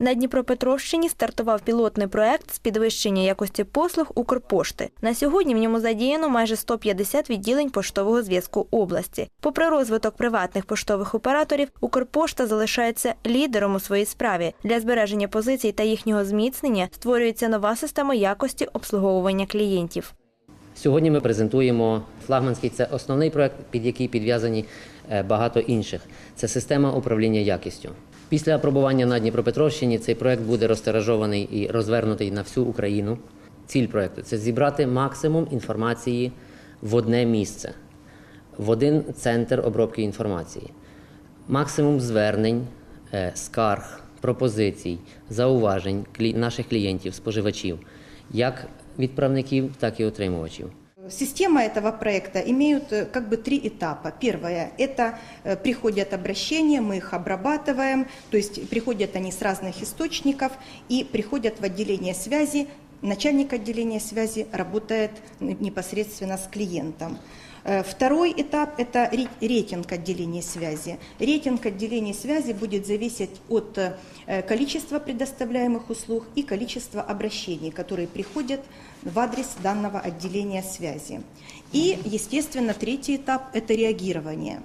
На Дніпропетровщині стартував пілотний проект з підвищення якості послуг Укрпошти. На сьогодні в ньому задіяно майже 150 відділень поштового зв'язку області. Попри розвиток приватних поштових операторів, Укрпошта залишається лідером у своїй справі. Для збереження позицій та їхнього зміцнення створюється нова система якості обслуговування клієнтів. Сьогодні ми презентуємо флагманський. Це основний проект, під який підв'язані е, багато інших. Це система управління якістю. Після апробування на Дніпропетровщині цей проект буде розтиражований і розвернутий на всю Україну. Ціль проекту це зібрати максимум інформації в одне місце, в один центр обробки інформації, максимум звернень, е, скарг, пропозицій, зауважень наших клієнтів, споживачів, як відправників, так і отримувачів. Система этого проекта имеют э, как бы три этапа. Первое – это э, приходят обращения, мы их обрабатываем, то есть приходят они с разных источников и приходят в отделение связи. Начальник отделения связи работает непосредственно с клиентом. Э, Второй этап – это ре- рейтинг отделений связи. Рейтинг отделений связи будет зависеть от э, количества предоставляемых услуг и количества обращений, которые приходят в адрес данного отделения связи. И, естественно, третий этап – это реагирование.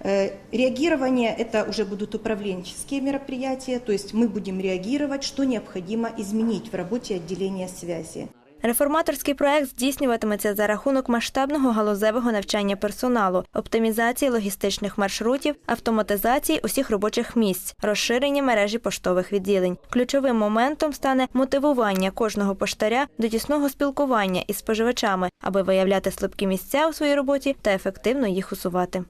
Э, Реагирование – это уже будут управленческие мероприятия, то есть мы будем реагировать, что необходимо изменить в работе отделения связи. Реформаторський проект здійснюватиметься за рахунок масштабного галузевого навчання персоналу, оптимізації логістичних маршрутів, автоматизації усіх робочих місць, розширення мережі поштових відділень. Ключовим моментом стане мотивування кожного поштаря до тісного спілкування із споживачами, аби виявляти слабкі місця у своїй роботі та ефективно їх усувати.